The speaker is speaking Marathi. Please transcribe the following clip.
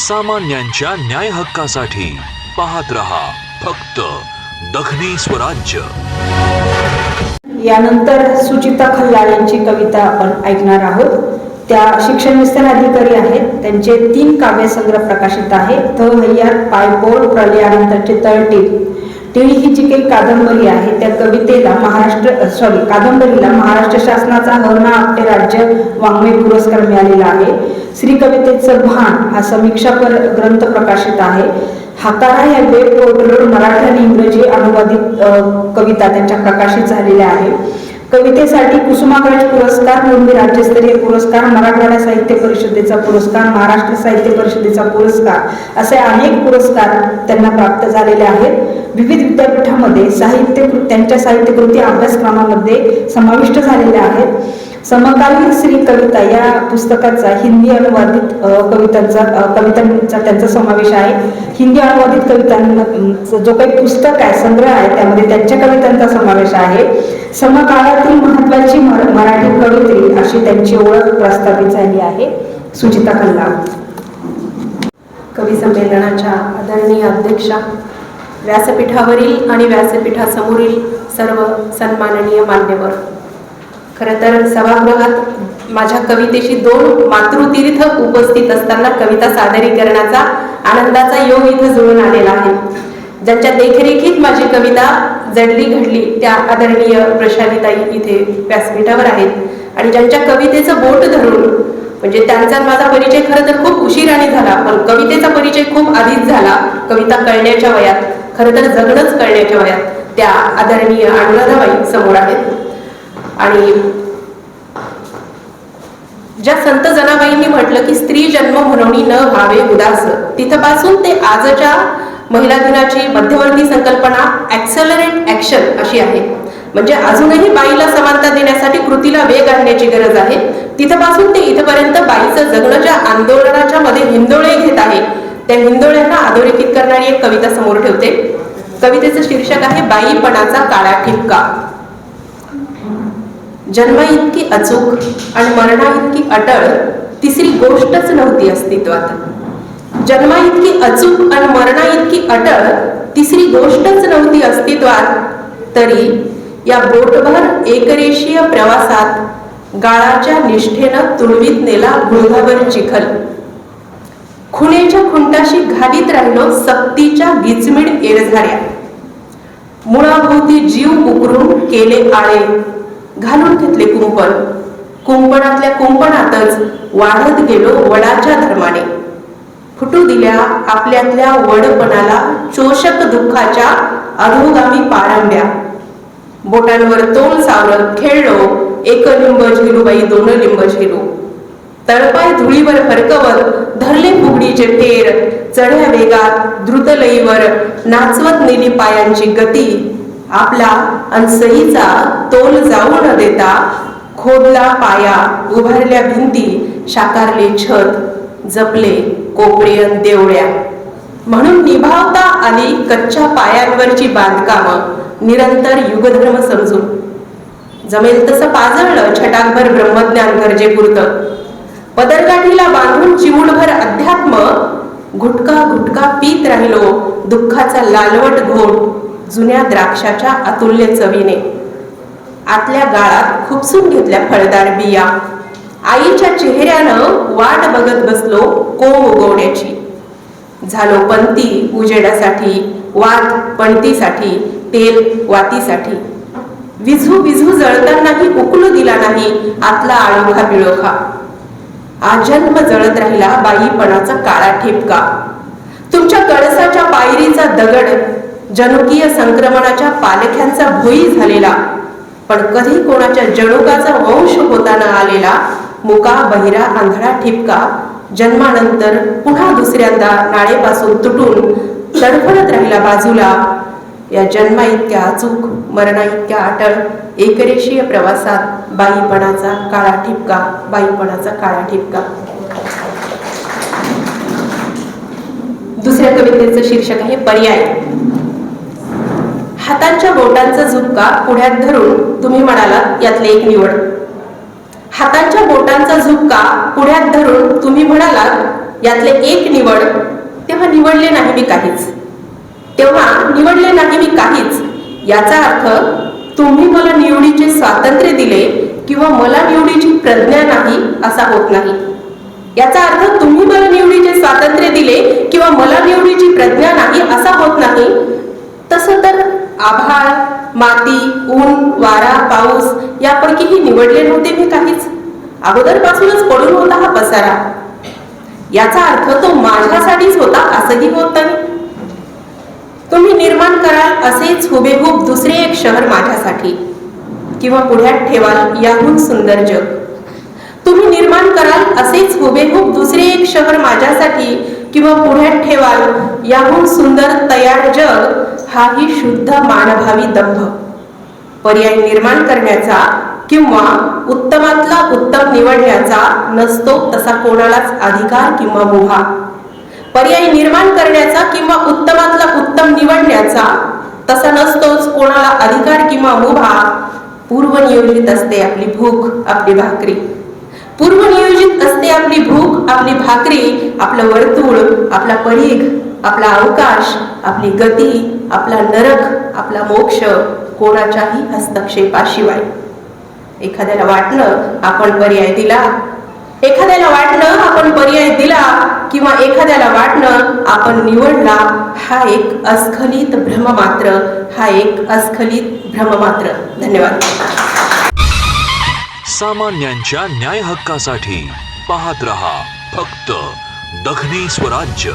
सामान्यांच्या न्याय हक्कासाठी पाहत रहा फक्त दखनी स्वराज्य. यानंतर सुचिता खल्लाळ यांची कविता आपण ऐकणार आहोत. त्या शिक्षण विस्तार अधिकारी आहेत. त्यांचे तीन काव्यसंग्रह प्रकाशित आहे थ हय्यात पायपोळ प्रलयानंतरचे तळटीप टिळी ही जी काही कादंबरी आहे त्या कवितेला महाराष्ट्र सॉरी कादंबरीला महाराष्ट्र शासनाचा हरणा आपटे राज्य वाङ्मय पुरस्कार मिळालेला आहे. श्री कवितेचं भान हा समीक्षापर ग्रंथ प्रकाशित आहे. हातारा या वेब पोर्टलवर मराठी आणि इंग्रजी अनुवादित कविता त्यांच्या प्रकाशित झालेल्या आहे कवितेसाठी कुसुमाग्रज पुरस्कार मुंबई राज्यस्तरीय पुरस्कार मराठवाडा साहित्य परिषदेचा पुरस्कार महाराष्ट्र साहित्य परिषदेचा पुरस्कार असे अनेक पुरस्कार त्यांना प्राप्त झालेले आहेत. विविध विद्यापीठामध्ये साहित्य कृ- त्यांच्या साहित्यकृती अभ्यासक्रमामध्ये समाविष्ट झालेल्या आहेत. समकालीन श्री कविता या पुस्तकाचा हिंदी अनुवादित कवितांचा कवितांचा त्यांचा समावेश आहे. हिंदी अनुवादित कवितांचा जो काही पुस्तक आहे संग्रह आहे त्यामध्ये त्यांच्या कवितांचा समावेश आहे. समकाळातील महत्वाची मर- मराठी कवित्री अशी त्यांची ओळख प्रस्थापित झाली आहे. सुचिता खल्ला कवी संमेलनाच्या आदरणीय अध्यक्षा व्यासपीठावरील आणि व्यासपीठासमोरील सर्व सन्माननीय मान्यवर. खरं तर सभागृहात माझ्या कवितेशी दोन मातृतीर्थ उपस्थित असताना कविता सादरीकरणाचा आनंदाचा योग इथं जुळून आलेला आहे. ज्यांच्या देखरेखीत माझी कविता जडली घडली त्या आदरणीय प्रशालिताई इथे व्यासपीठावर आहेत. आणि ज्यांच्या कवितेचं बोट धरून म्हणजे त्यांचा माझा परिचय खरं तर खूप उशिराने झाला पण कवितेचा परिचय खूप आधीच झाला कविता कळण्याच्या वयात खरं तर जगणंच कळण्याच्या वयात त्या आदरणीय अनुराधाबाई समोर आहेत. आणि ज्या संत जनाबाईंनी म्हटलं की स्त्री जन्म म्हणून न व्हावे उदास तिथपासून ते आजच्या महिला दिनाची मध्यवर्ती संकल्पना ऍक्सलरेट ऍक्शन अशी आहे. म्हणजे अजूनही बाईला समानता देण्यासाठी कृतीला वेग आणण्याची गरज आहे. तिथपासून ते इथपर्यंत बाईचं जगणं ज्या आंदोलनाच्या मध्ये हिंदोळे घेत आहे. त्या हिंदोळ्यांना अधोरेखित करणारी एक कविता समोर ठेवते. कवितेचं शीर्षक आहे बाईपणाचा काळा ठिपका. जन्म इतकी अचूक आणि मरणा इतकी अटळ तिसरी गोष्टच नव्हती अस्तित्वात. जन्मा इतकी अचूक आणि मरणा इतकी अटळ तिसरी गोष्टच नव्हती अस्तित्वात. तरी या बोटभर एकरेशीय प्रवासात गाळाच्या निष्ठेनं तुळवीत नेला गुळघाभर चिखल. खुणेच्या खुंटाशी घालीत राहिलो सक्तीच्या गिचमिड एरझाऱ्या मुळाभोवती जीव उकरून केले आळे. घालून घेतले कुंपण. कुंपणातल्या कुंपणातच वाढत गेलो वडाच्या धर्माने. फुटू दिल्या आपल्यातल्या वडपणाला चोषक दुःखाच्या अधोगामी पारंब्या. बोटांवर तोल सावरत खेळलो एक लिंब झेलूबाई दोन लिंब झेलू. तळपाय धुळीवर फरकवत धरले फुगडीचे फेर चढ्या वेगात द्रुतलयीवर नाचवत नेली पायांची गती. आपला अनसईचा तोल जाऊ न देता खोदला पाया उभारल्या भिंती शाकारले छत जपले कोपडे देवळ्या. म्हणून निभावता आली कच्च्या पायांवरची बांधकामं निरंतर युगधर्म समजून. जमेल तसं पाजळलं छटाकभर ब्रह्मज्ञान गरजेपुरतं. पदरकाठीला बांधून चिमूटभर अध्यात्म घुटका घुटका पीत राहिलो दुःखाचा लालवट घोट जुन्या द्राक्षाच्या अतुल्य चवीने. आतल्या गाळात खुपसून घेतल्या फळदार बिया. आईच्या चेहऱ्यानं वाट बघत बसलो कोंब उगवण्याची झालो पंती उजेडासाठी वात पणतीसाठी तेल वातीसाठी. विझू विझू जळतानाही उकलू दिला नाही आतला आळोखा बिळोखा. आजन्म जळत राहिला बाईपणाचा काळा ठिपका. तुमच्या कळसाच्या पायरीचा दगड जनुकीय संक्रमणाच्या पालख्यांचा भोई झालेला. पण कधी कोणाच्या जणुकाचा वंश होताना आलेला मुका बहिरा आंधळा ठिपका जन्मानंतर पुन्हा दुसऱ्यांदा नाळेपासून तुटून तडफडत राहिला बाजूला. या जन्मा इतक्या अचूक मरणा इतक्या अटळ एकरेशीय प्रवासात बाईपणाचा काळा ठिपका बाईपणाचा काळा ठिपका. दुसऱ्या कवितेचं शीर्षक आहे पर्याय. हातांच्या बोटांचा झुपका पुढ्यात धरून तुम्ही म्हणालात यातले एक निवड. हातांच्या बोटांचा झुपका पुढ्यात धरून तुम्ही म्हणालात यातले एक निवड तेव्हा निवडले नाही मी काहीच. तेव्हा निवडले नाही मी काहीच. याचा अर्थ तुम्ही मला निवडीचे स्वातंत्र्य दिले किंवा मला निवडीची प्रज्ञा नाही असा होत नाही. याचा अर्थ तुम्ही मला निवडीचे स्वातंत्र्य दिले किंवा मला निवडीची प्रज्ञा नाही असा होत नाही. आभाळ माती ऊन वारा पाऊस यापैकीही निवडले नव्हते मी काहीच. अगोदरपासूनच पडून होता हा पसारा. याचा अर्थ तो माझ्यासाठीच होता असंही होत नाही तुम्ही निर्माण कराल असेच हुबेहूब दुसरे एक शहर माझ्यासाठी. किंवा पुढ्यात ठेवाल याहून सुंदर जग. तुम्ही निर्माण कराल असेच हुबेहूब दुसरे एक शहर माझ्यासाठी किंवा पुढ्यात ठेवाल याहून सुंदर तयार जग हाही शुद्ध मानभावी दंभ. पर्याय निर्माण करण्याचा किंवा उत्तमातला उत्तम निवडण्याचा नसतो तसा कोणालाच अधिकार किंवा मुभा पर्याय निर्माण करण्याचा किंवा उत्तमातला उत्तम निवडण्याचा तसा नसतोच कोणाला अधिकार किंवा मुभा पूर्वनियोजित असते आपली भूक आपली भाकरी. पूर्वनियोजित असते आपली भूक आपली भाकरी आपलं वर्तुळ आपला परीघ. आपला अवकाश आपली गती आपला नरक आपला मोक्ष कोणाच्याही हस्तक्षेपाशिवाय. एखाद्याला वाटणं आपण पर्याय दिला एखाद्याला वाटणं आपण पर्याय दिला किंवा एखाद्याला वाटणं आपण निवडला हा एक अस्खलित भ्रम मात्र हा एक अस्खलित भ्रम मात्र. धन्यवाद. सामान्यांच्या न्याय हक्कासाठी पाहत रहा फक्त दखनी स्वराज्य.